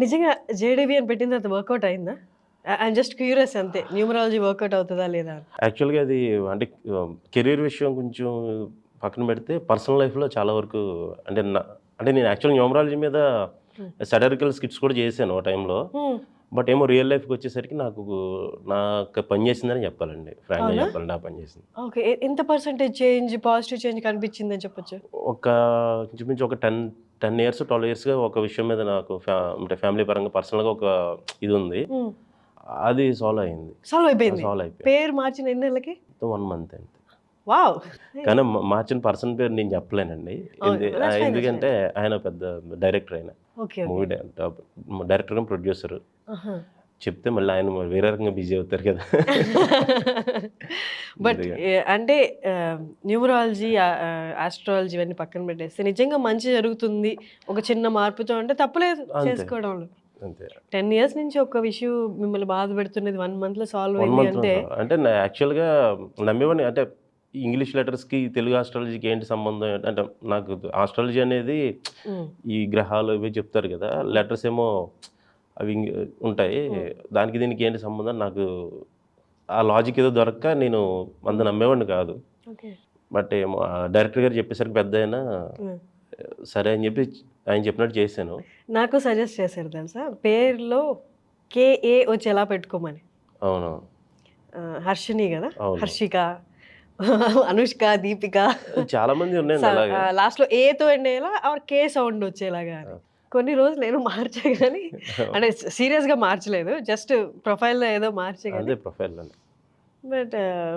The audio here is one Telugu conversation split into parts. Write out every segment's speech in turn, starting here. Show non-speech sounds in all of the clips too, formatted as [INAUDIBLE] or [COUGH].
నిజంగా జేడీబీ అని పెట్టిన తర్వాత వర్కౌట్ అయిందా? ఐఎమ్ జస్ట్ క్యూరియస్ అంతే. న్యూమరాలజీ వర్కౌట్ అవుతుందా లేదా. యాక్చువల్గా అది అంటే కెరీర్ విషయం కొంచెం పక్కన పెడితే పర్సనల్ లైఫ్లో చాలా వరకు అంటే అంటే నేను యాక్చువల్ న్యూమరాలజీ మీద సడరికల్ స్కిట్స్ కూడా చేశాను ఆ టైంలో Hmm. బట్ ఏమో రియల్ లైఫ్కి వచ్చేసరికి నాకు నాకు పని చేసిందని చెప్పాలండి. ఫ్రాంక్గా? చెప్పాలండి ఆ పని చేసింది. ఓకే ఎంత పర్సెంటేజ్ చేంజ్ పాజిటివ్ చేంజ్ కనిపించింది అని చెప్పొచ్చు? ఒక ఇంచుమించు ఒక టెన్ టెన్ ఇయర్స్ ట్వెల్వ్ ఇయర్స్గా ఒక విషయం మీద నాకు అంటే ఫ్యామిలీ పరంగా పర్సనల్గా ఒక ఇది ఉంది. అది సాల్వ్ అయింది. సాల్వ్ అయిపోయింది. సాల్వ్ అయిపోయింది. పేరు మార్చిన ఎన్ని నెలలకి? వన్ మంత్ అంతే. వావ్! కానీ మార్చిన పర్సన్ పేరు నేను చెప్పలేనండి. ఎందుకంటే ఆయన పెద్ద డైరెక్టర్ ఆయన. మూవీ డైరెక్టర్ ప్రొడ్యూసర్ చెప్తే మళ్ళీ ఆయన వేరే రకంగా బిజీ అవుతారు కదా. [LAUGHS] బట్. అంటే న్యూమరాలజీ ఆస్ట్రాలజీ ఇవన్నీ పక్కన పెట్టేస్తే నిజంగా మంచి జరుగుతుంది. ఒక చిన్న మార్పుతో అంటే తప్పలేదు. చేసుకోవడంలో. టెన్ ఇయర్స్ నుంచి ఒక విషయం మిమ్మల్ని బాధ పెడుతున్నది వన్ మంత్లో సాల్వ్ అయింది అంటే అంటే యాక్చువల్గా నమ్మేవాడిని అంటే ఇంగ్లీష్ లెటర్స్కి తెలుగు ఆస్ట్రాలజీకి ఏంటి సంబంధం? అంటే నాకు ఆస్ట్రాలజీ అనేది ఈ గ్రహాలు ఇవి చెప్తారు కదా. లెటర్స్ ఏమో అవి ఉంటాయి. దానికి దీనికి ఏంటి సంబంధం? నాకు ఆ లాజిక్ ఏదో దొరక్క నేను అంత నమ్మేవాడిని కాదు. ఓకే. బట్ డైరెక్టర్ గారు చెప్పేసరికి పెద్ద అయినా. సరే అని చెప్పి ఆయన చెప్పినట్టు చేశాను. నాకు సజెస్ట్ చేశారు తెలుసా? పేరులో కేఏ వచ్చి ఎలా పెట్టుకోమని. అవును హర్షిని కదా. హర్షిక అనుష్క దీపిక. చాలా మంది ఉన్నాయండి అలాగే. లాస్ట్లో ఏతో ఎండేలా ఆర్ కే సౌండ్ వచ్చేలాగా. కొన్ని రోజులు నేను మార్చా కానీ [LAUGHS] అంటే సీరియస్గా మార్చలేదు. జస్ట్ ప్రొఫైల్లో ఏదో మార్చే కానీ అదే ప్రొఫైల్ అని బట్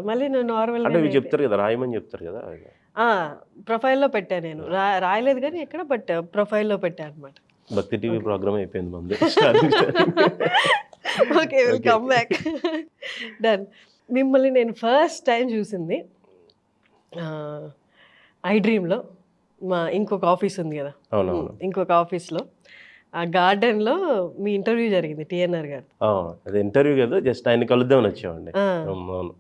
మళ్ళీ నేను నార్మల్ అంటే చెప్తారు కదా రాయమని చెప్తారు కదా ప్రొఫైల్లో పెట్టా నేను. రా రాయలేదు కానీ ఎక్కడ బట్ ప్రొఫైల్లో పెట్టా అనమాట భక్తి టీవీ ప్రోగ్రామ్ అయిపోయింది మంది. [LAUGHS] Okay will come back done మిమ్మల్ని నేను ఫస్ట్ టైం చూసింది ఐ డ్రీమ్లో. మా ఇంకొక ఆఫీస్ ఉంది కదా. అవునవును. ఇంకొక ఆఫీస్లో. ఆ గార్డెన్లో మీ ఇంటర్వ్యూ జరిగింది టిఎన్ఆర్ గారు. అది ఇంటర్వ్యూ కదా జస్ట్ ఆయన కలుద్దామని వచ్చామండి. అవును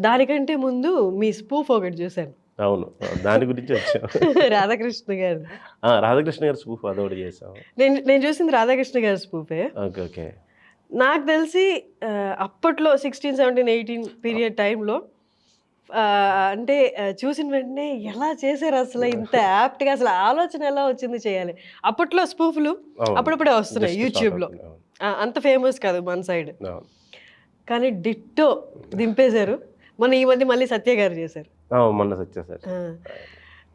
దానికంటే ముందు మీ స్పూఫ్ ఒకటి చూశాను. అవును దాని గురించి వచ్చాం. [LAUGHS] రాధాకృష్ణ గారు. రాధాకృష్ణ గారి స్పూఫ్ అదొకటి చేసాం నేను నేను చూసింది రాధాకృష్ణ గారి స్పూఫే. Okay okay. నాకు తెలిసి అప్పట్లో సిక్స్టీన్ సెవెంటీన్ ఎయిటీన్ పీరియడ్ టైంలో అంటే చూసిన వెంటనే ఎలా చేశారు అసలు [LAUGHS] ఇంత యాప్ట్గా అసలు ఆలోచన ఎలా వచ్చింది చేయాలి? అప్పట్లో స్పూఫ్లు. అప్పుడప్పుడే వస్తున్నాయి యూట్యూబ్లో. అంత ఫేమస్ కాదు మన సైడ్. కానీ డిట్టో దింపేశారు. మొన్న ఈ మధ్య మళ్ళీ సత్య గారు చేశారు. మొన్న ఆ.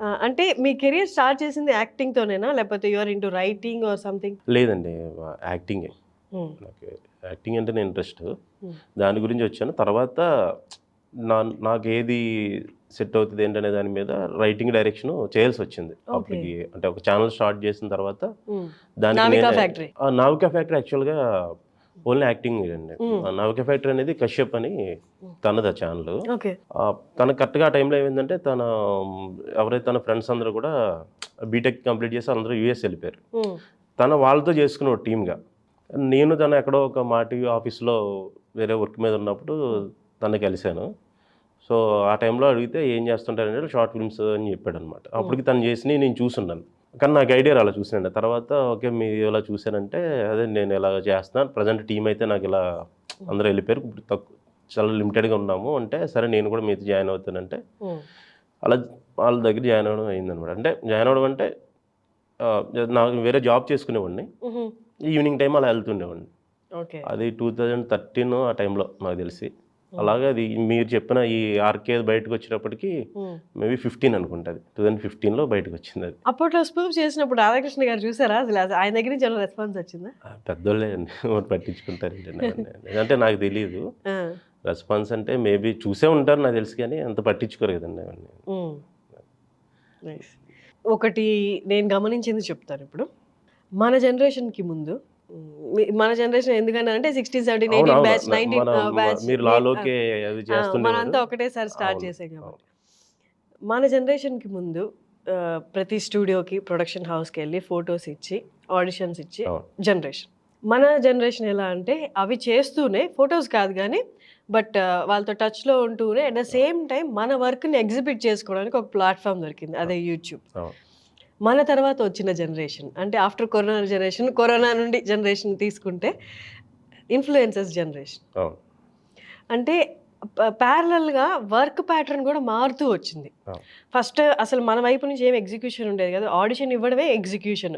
ఆ, అంటే మీ కెరియర్ స్టార్ట్ చేసింది యాక్టింగ్తోనేనా లేకపోతే your into writing or something? లేదండి యాక్టింగే. నాకు యాక్టింగ్ అంటే నేను ఇంట్రెస్ట్ దాని గురించి వచ్చాను. తర్వాత నా నాకు ఏది సెట్ అవుతుంది ఏంటనే దాని మీద రైటింగ్ డైరెక్షన్ చేయాల్సి వచ్చింది. అప్పటికి అంటే ఒక ఛానల్ స్టార్ట్ చేసిన తర్వాత దానికి నావికా ఫ్యాక్టరీ యాక్చువల్గా ఓన్లీ యాక్టింగ్ అండి. నావికా ఫ్యాక్టరీ అనేది కశ్యప్ అని తనది ఆ ఛానల్ తన కరెక్ట్గా ఆ టైంలో ఏమైందంటే తన ఎవరైతే తన ఫ్రెండ్స్ అందరూ కూడా బీటెక్ కంప్లీట్ చేసి అందరూ యూఎస్ వెళ్ళిపోయారు. తన వాళ్ళతో చేసుకున్నాడు టీమ్గా నేను తను ఎక్కడో ఒక మా టీవీ ఆఫీస్లో వేరే వర్క్ మీద ఉన్నప్పుడు తను కలిశాను. సో ఆ టైంలో అడిగితే ఏం చేస్తుంటారంటే షార్ట్ ఫిల్మ్స్ అని చెప్పాడు అనమాట అప్పటికి తను చేసి నేను చూసున్నాను. కానీ నాకు ఐడియా అలా చూసాను తర్వాత ఓకే మీ ఇలా చూశానంటే అదే నేను ఇలా చేస్తున్నాను. ప్రజెంట్ టీం అయితే నాకు ఇలా అందరూ వెళ్ళిపోయారు. ఇప్పుడు తక్కువ చాలా లిమిటెడ్గా ఉన్నాము. అంటే సరే నేను కూడా మీతో జాయిన్ అవుతానంటే అలా వాళ్ళ దగ్గర జాయిన్ అవ్వడం అయిందనమాట. అంటే జాయిన్ అవ్వడం అంటే నాకు వేరే జాబ్ చేసుకునేవాడిని. ఈవినింగ్ టైం అలా వెళ్తుండేవాడిని. ఓకే. అది టూ థౌజండ్ థర్టీన్ ఆ టైంలో నాకు తెలిసి. అలాగే అది మీరు చెప్పిన ఈ ఆర్కే బయటకు వచ్చినప్పటికి మేబీ ఫిఫ్టీన్ అనుకుంటుంది. టూ థౌజండ్ ఫిఫ్టీన్లో బయటకు వచ్చింది అది. అప్పట్లో స్పూఫ్ చేసినప్పుడు రాధాకృష్ణ గారు చూసారా? అసలు ఆయన దగ్గర నుంచి ఏమైనా రెస్పాన్స్ వచ్చిందా? పెద్దోళ్ళే నన్ను. [LAUGHS] అంటే నాకు తెలియదు రెస్పాన్స్ అంటే మేబీ చూసే ఉంటారు నాకు తెలుసు కానీ అంత పట్టించుకోరు కదండి అవన్నీ. ఒకటి నేను గమనించింది చెప్తాను ఇప్పుడు. మన జనరేషన్కి ముందు మన జనరేషన్ ఎందుకని అంటే sixteen seventeen eighteen. Batch nineteen batch మీరు లాలోకే అది మనంతా ఒకటేసారి స్టార్ట్ చేసాం కాబట్టి. మన జనరేషన్కి ముందు ప్రతి స్టూడియోకి ప్రొడక్షన్ హౌస్కి వెళ్ళి ఫొటోస్ ఇచ్చి ఆడిషన్స్ ఇచ్చి. జనరేషన్ మన జనరేషన్ ఎలా అంటే అవి చేస్తూనే ఫొటోస్ కాదు కానీ బట్ వాళ్ళతో టచ్లో ఉంటూనే అట్ ద సేమ్ టైం మన వర్క్ని ఎగ్జిబిట్ చేసుకోవడానికి ఒక ప్లాట్ఫామ్ దొరికింది. అదే యూట్యూబ్. మన తర్వాత వచ్చిన జనరేషన్ అంటే ఆఫ్టర్ కరోనా జనరేషన్ కరోనా నుండి జనరేషన్ తీసుకుంటే ఇన్ఫ్లుయెన్సెస్ జనరేషన్ అంటే ప్యారలల్గా వర్క్ ప్యాటర్న్ కూడా మారుతూ వచ్చింది. ఫస్ట్ అసలు మన వైపు నుంచి ఏం ఎగ్జిక్యూషన్ ఉండేది కదా ఆడిషన్ ఇవ్వడమే ఎగ్జిక్యూషన్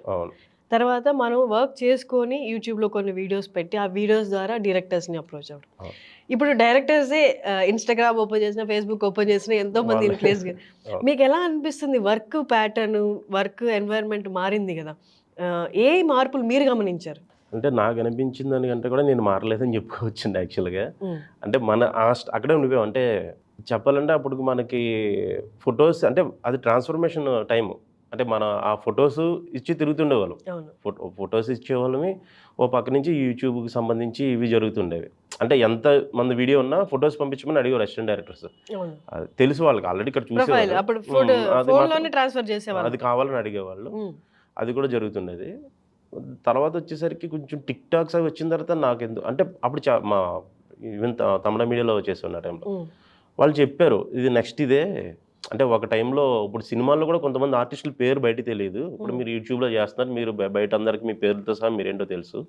తర్వాత మనం వర్క్ చేసుకొని యూట్యూబ్లో కొన్ని వీడియోస్ పెట్టి ఆ వీడియోస్ ద్వారా డైరెక్టర్స్ని అప్రోచ్ అవ్వడం. ఇప్పుడు డైరెక్టర్సే ఇన్స్టాగ్రామ్ ఓపెన్ చేసిన ఫేస్బుక్ ఓపెన్ చేసిన ఎంతో మంది. ఇన్ఫ్లుయెన్స్. మీకు ఎలా అనిపిస్తుంది వర్క్ ప్యాటర్న్ వర్క్ ఎన్వైరన్మెంట్ మారింది కదా? ఏ మార్పులు మీరు గమనించారు? అంటే నాకు అనిపించింది దానికంటే కూడా నేను మారలేదని చెప్పుకోవచ్చండి యాక్చువల్గా. అంటే మన అక్కడే ఉండిపోయాం. అంటే చెప్పాలంటే అప్పుడు మనకి ఫొటోస్ అంటే అది ట్రాన్స్ఫర్మేషన్ టైం అంటే మన ఆ ఫొటోస్ ఇచ్చి తిరుగుతుండేవాళ్ళం. Photo photos ఇచ్చేవాళ్ళమి. ఓ పక్క నుంచి యూట్యూబ్కి సంబంధించి ఇవి జరుగుతుండేవి. అంటే ఎంత మంది వీడియో ఉన్నా ఫొటోస్ పంపించమని అడిగారు అసిస్టెంట్ డైరెక్టర్స్. తెలుసు వాళ్ళకి. ఆల్రెడీ ఇక్కడ చూసేవాళ్ళు. అది కావాలని అడిగేవాళ్ళు. అది కూడా జరుగుతుండేది. తర్వాత వచ్చేసరికి కొంచెం టిక్ టాక్స్ అవి వచ్చిన తర్వాత నాకు ఎందుకు అంటే అప్పుడు చా మా ఈవెన్ తమిళ మీడియాలో వచ్చేస్తున్న టైంలో వాళ్ళు చెప్పారు ఇది నెక్స్ట్ ఇదే అంటే ఒక టైంలో ఇప్పుడు సినిమాల్లో కూడా కొంతమంది ఆర్టిస్టుల పేరు బయట తెలియదు ఇప్పుడు మీరు యూట్యూబ్లో చేస్తున్నారు. మీరు బయ- బయట అందరికి మీ పేరుతో సహా మీరేంటో తెలుసు.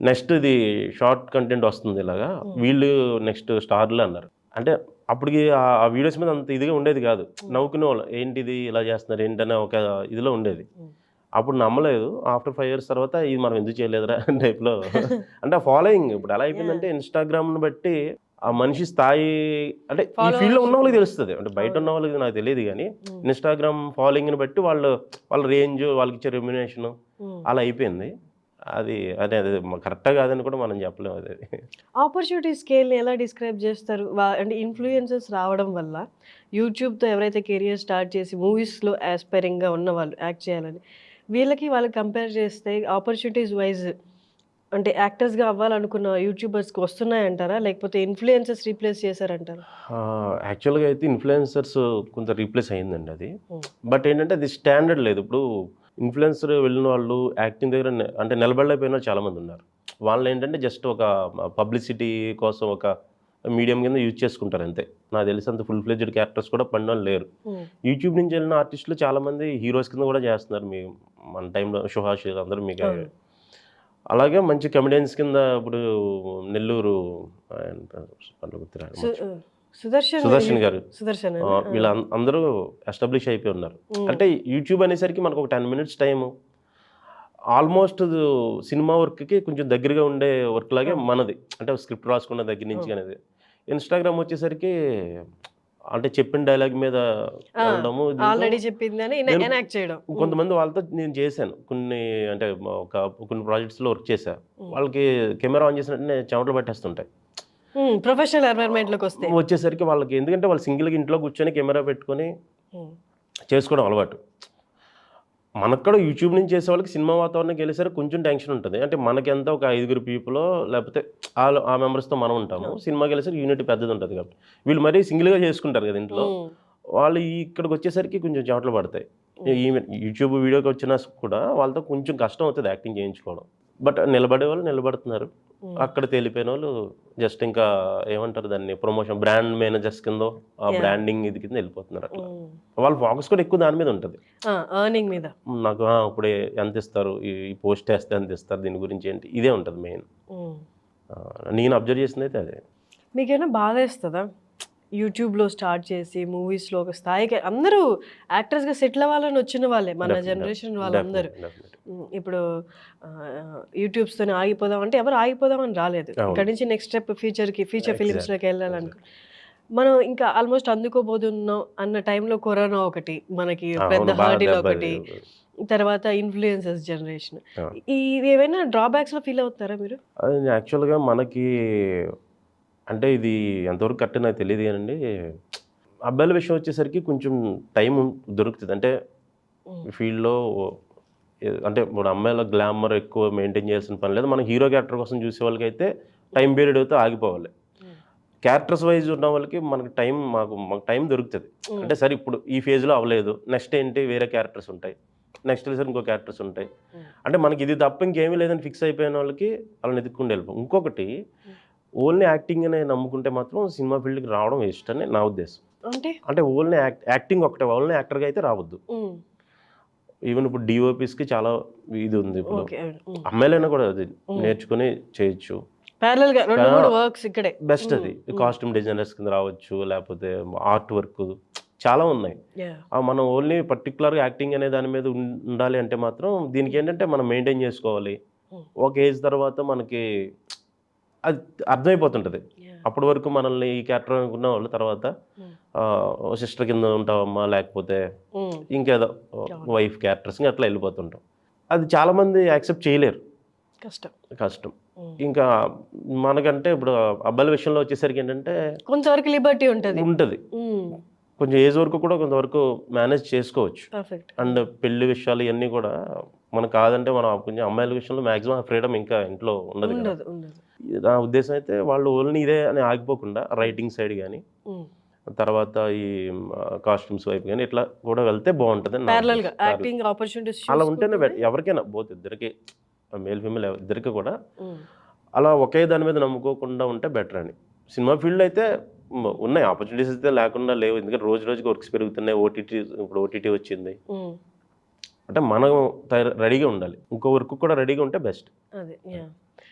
నెక్స్ట్ ఇది షార్ట్ కంటెంట్ వస్తుంది ఇలాగా. వీళ్ళు నెక్స్ట్ స్టార్లు అన్నారు. అంటే అప్పటికి ఆ- వీడియోస్ మీద అంత ఇదిగా ఉండేది కాదు. నవ్వుకునే వాళ్ళు ఏంటిది ఇలా చేస్తున్నారు? ఏంటనే ఒక ఇదిలో ఉండేది. అప్పుడు నమ్మలేదు. ఆఫ్టర్ ఫైవ్ ఇయర్స్ తర్వాత ఇది మనం ఎందుకు చేయలేదురా? టైప్లో. [LAUGHS] అంటే ఫాలోయింగ్ ఇప్పుడు ఎలా అయిపోయిందంటే ఇన్స్టాగ్రామ్ను బట్టి ఆ మనిషి స్థాయి అంటే ఈ. ఫీల్డ్లో ఉన్న వాళ్ళకి తెలుస్తుంది. అంటే బయట ఉన్న వాళ్ళకి నాకు తెలియదు కానీ ఇన్స్టాగ్రామ్ ఫాలోయింగ్ని బట్టి వాళ్ళు వాళ్ళ రేంజ్ వాళ్ళకి ఇచ్చే రెమ్యునేషన్. అలా అయిపోయింది. అది అదే అదే కరెక్ట్గా కాదని కూడా మనం చెప్పలేము అది. ఆపర్చునిటీ స్కేల్ని ఎలా డిస్క్రైబ్ చేస్తారు? అంటే ఇన్ఫ్లుయెన్సెస్ రావడం వల్ల యూట్యూబ్తో ఎవరైతే కెరియర్ స్టార్ట్ చేసి మూవీస్లో గా ఉన్న వాళ్ళు యాక్ట్ చేయాలని వీళ్ళకి వాళ్ళకి కంపేర్ చేస్తే ఆపర్చునిటీస్ వైజ్ అంటే యాక్టర్స్గా అవ్వాలనుకున్న యూట్యూబర్స్కి వస్తున్నాయంటారా? లేకపోతే ఇన్ఫ్లుయెన్సెస్ రీప్లేస్ చేశారంటారా? యాక్చువల్గా అయితే ఇన్ఫ్లుయెన్సర్స్ కొంత రీప్లేస్ అయిందండి అది. బట్ ఏంటంటే అది స్టాండర్డ్ లేదు. ఇప్పుడు ఇన్ఫ్లుయెన్సర్ వెళ్ళిన వాళ్ళు యాక్టింగ్ దగ్గర అంటే నిలబడలేకపోయిన వాళ్ళు చాలామంది ఉన్నారు. వాళ్ళు ఏంటంటే జస్ట్ ఒక పబ్లిసిటీ కోసం ఒక మీడియం కింద యూజ్ చేసుకుంటారు అంతే. నాకు తెలిసి అంత ఫుల్ ఫ్లెజ్డ్ క్యారెక్టర్స్ కూడా పడిన వాళ్ళు లేరు. యూట్యూబ్ నుంచి వెళ్ళిన ఆర్టిస్టులు చాలామంది హీరోస్ కింద కూడా చేస్తున్నారు. మీ మన టైంలో సుహాష్ అందరూ మీకు. అలాగే మంచి కమెడియన్స్ కింద ఇప్పుడు నెల్లూరు ఆయన. సు- సుదర్శన్ సుదర్శన్ గారు. సుదర్శన్ వీళ్ళ అందరూ ఎస్టాబ్లిష్ అయిపోయి ఉన్నారు. అంటే యూట్యూబ్ అనేసరికి మనకు ఒక ten minutes time almost cinema వర్క్కి కొంచెం దగ్గరగా ఉండే వర్క్ లాగే మనది. అంటే స్క్రిప్ట్ రాసుకున్న దగ్గర నుంచి అనేది. ఇన్స్టాగ్రామ్ వచ్చేసరికి అంటే చెప్పిన డైలాగ్ మీద ఆల్రెడీ చెప్పిందని నేను- ఎనాక్ట్ చేయడం. కొంతమంది వాళ్ళతో నేను చేశాను. కొన్ని అంటే ఒక కొన్ని ప్రాజెక్ట్స్లో వర్క్ చేశా. వాళ్ళకి కెమెరా ఆన్ చేసినట్టు చెమటలు పట్టేస్తుంటాయి. ప్రొఫెషనల్ ఎన్వైర్న్మెంట్లోకి వస్తే. వచ్చేసరికి వాళ్ళకి ఎందుకంటే వాళ్ళు సింగిల్గా ఇంట్లో కూర్చొని కెమెరా పెట్టుకొని చేసుకోవడం అలవాటు. మనకు కూడా యూట్యూబ్ నుంచి చేసే వాళ్ళకి సినిమా వాతావరణంకి వెళ్ళేసరికి కొంచెం టెన్షన్ ఉంటుంది. అంటే మనకి ఎంత ఒక ఐదుగురు పీపుల్ లేకపోతే ఆ ఆ మెంబర్స్తో మనం ఉంటాము. సినిమాకి వెళ్ళేసరికి యూనిట్ పెద్దది ఉంటుంది కాబట్టి. వీళ్ళు మరీ సింగిల్గా చేసుకుంటారు కదా ఇంట్లో. వాళ్ళు ఇక్కడికి వచ్చేసరికి కొంచెం చెమటలు పడతాయి. ఈవెన్ యూట్యూబ్ వీడియోకి వచ్చినా కూడా వాళ్ళతో కొంచెం కష్టం అవుతుంది యాక్టింగ్ చేయించుకోవడం. బట్ నిలబడే వాళ్ళు నిలబడుతున్నారు. ఉమ్. అక్కడ తేలిపోయిన వాళ్ళు జస్ట్ ఇంకా ఏమంటారు దాన్ని ప్రమోషన్ బ్రాండ్ మేనేజర్స్ కింద ఆ. బ్రాండింగ్ ఇది కింద వెళ్ళిపోతున్నారు అట్లా. ఉమ్. వాళ్ళ ఫోకస్ కూడా ఎక్కువ దాని మీద ఉంటుంది. ఎర్నింగ్ మీద. నాకు ఆ, ఇప్పుడే ఎంత ఇస్తారు? ఈ పోస్ట్ వేస్తే ఎంత ఇస్తారు? దీని గురించి ఏంటి? ఇదే ఉంటుంది మెయిన్. నేను అబ్జర్వ్ చేసింది అయితే అదే. మీకేమైనా బాధ వేస్తుందా? యూట్యూబ్లో స్టార్ట్ చేసి మూవీస్లో ఒక స్థాయికి అందరూ యాక్టర్స్గా సెటిల్ అవ్వాలని వచ్చిన వాళ్ళే మన జనరేషన్ వాళ్ళందరూ. ఇప్పుడు యూట్యూబ్స్తోనే ఆగిపోదాం అంటే ఎవరు ఆగిపోదామని రాలేదు. ఇక్కడ నుంచి నెక్స్ట్ స్టెప్ ఫ్యూచర్కి Exactly, ఫిలిమ్స్లోకి వెళ్ళాలనుకో మనం ఇంకా ఆల్మోస్ట్ అందుకోబోతున్నాం అన్న టైంలో కరోనా ఒకటి మనకి పెద్ద హర్డిల్ దెబ్బ ఒకటి తర్వాత ఇన్ఫ్లుయెన్సెస్ జనరేషన్. ఇవి ఏవైనా డ్రాబ్యాక్స్లో ఫీల్ అవుతారా మీరు? యాక్చువల్గా మనకి అంటే ఇది ఎంతవరకు కరెక్ట్ నాకు తెలియదు కానండి. అబ్బాయిల విషయం వచ్చేసరికి కొంచెం టైం దొరుకుతుంది. అంటే. ఫీల్డ్లో అంటే ఇప్పుడు అమ్మాయిల గ్లామర్ ఎక్కువ మెయింటైన్ చేయాల్సిన పని లేదు. మన హీరో క్యారెక్టర్ కోసం చూసే వాళ్ళకి అయితే టైం పీరియడ్ అయితే ఆగిపోవాలి. క్యారెక్టర్స్ వైజ్ ఉన్న వాళ్ళకి మనకి టైం మాకు మాకు టైం దొరుకుతుంది. అంటే సరే ఇప్పుడు ఈ ఫేజ్లో అవ్వలేదు. నెక్స్ట్ ఏంటి? వేరే క్యారెక్టర్స్ ఉంటాయి. నెక్స్ట్ సరే ఇంకో క్యారెక్టర్స్ ఉంటాయి. అంటే మనకి ఇది తప్ప ఇంకేమీ లేదని ఫిక్స్ అయిపోయిన వాళ్ళకి వాళ్ళని ఎత్తుక్కుంటూ వెళ్ళిపోం ఇంకొకటి ఓన్లీ యాక్టింగ్ అనే నమ్ముకుంటే మాత్రం సినిమా ఫీల్డ్కి రావడం వేస్ట్ అని నా ఉద్దేశం. అంటే? అంటే ఓన్లీ యాక్ట్ యాక్టింగ్ ఒకటే ఓన్లీ యాక్టర్గా అయితే రావద్దు. ఈవెన్ ఇప్పుడు డిఓపిస్కి చాలా ఇది ఉంది ఇప్పుడు. అమ్మాయిలైనా కూడా అది నేర్చుకుని చేయొచ్చు. వర్క్స్ ఇక్కడే. బెస్ట్ అది. కాస్ట్యూమ్ డిజైనర్స్ కింద రావచ్చు లేకపోతే ఆర్ట్ వర్క్ చాలా ఉన్నాయి. మనం ఓన్లీ పర్టికులర్గా యాక్టింగ్ అనే దాని మీద ఉండాలి అంటే మాత్రం దీనికి ఏంటంటే మనం మెయింటైన్ చేసుకోవాలి. ఒక ఏజ్ తర్వాత మనకి అది అర్థమైపోతుంటుంది. అప్పటి వరకు మనల్ని ఈ క్యారెక్టర్ అనుకున్న వాళ్ళు తర్వాత Hmm. సిస్టర్ కింద ఉంటామమ్మా లేకపోతే ఇంకేదో వైఫ్ క్యారెక్టర్స్ అట్లా వెళ్ళిపోతుంటాం. అది చాలా మంది యాక్సెప్ట్ చేయలేరు. కష్టం. కష్టం. Hmm. ఇంకా మనకంటే ఇప్పుడు అబ్బాయిల విషయంలో వచ్చేసరికి ఏంటంటే కొంతవరకు లిబర్టీ ఉంటది. ఉంటుంది. కొంచెం ఏజ్ వరకు కూడా కొంతవరకు మేనేజ్ చేసుకోవచ్చు. అండ్ పెళ్ళి విషయాలు ఇవన్నీ కూడా మనకు కాదంటే మనం కొంచెం అమ్మాయిల విషయంలో మాక్సిమం ఫ్రీడమ్ ఇంకా ఇంట్లో ఉండదు నా ఉద్దేశం అయితే వాళ్ళు ఓన్లీ ఇదే అని ఆగిపోకుండా రైటింగ్ సైడ్ కానీ. తర్వాత ఈ కాస్ట్యూమ్స్ వైపు కానీ ఇట్లా కూడా వెళ్తే బాగుంటుంది అలా ఉంటేనే ఎవరికైనా బోత్ ఇద్దరికి మేల్ ఫీమేల్ ఇద్దరికి కూడా అలా ఒకే దాని మీద నమ్ముకోకుండా ఉంటే బెటర్ అని. సినిమా ఫీల్డ్ అయితే ఉన్నాయి ఆపర్చునిటీస్ అయితే లేకుండా లేవు. ఎందుకంటే రోజు రోజుకి వర్క్స్ పెరుగుతున్నాయి. ఓటీటీ ఇప్పుడు ఓటీటీ వచ్చింది. అంటే మనం రెడీగా ఉండాలి. ఇంకో వర్క్ కూడా రెడీగా ఉంటే బెస్ట్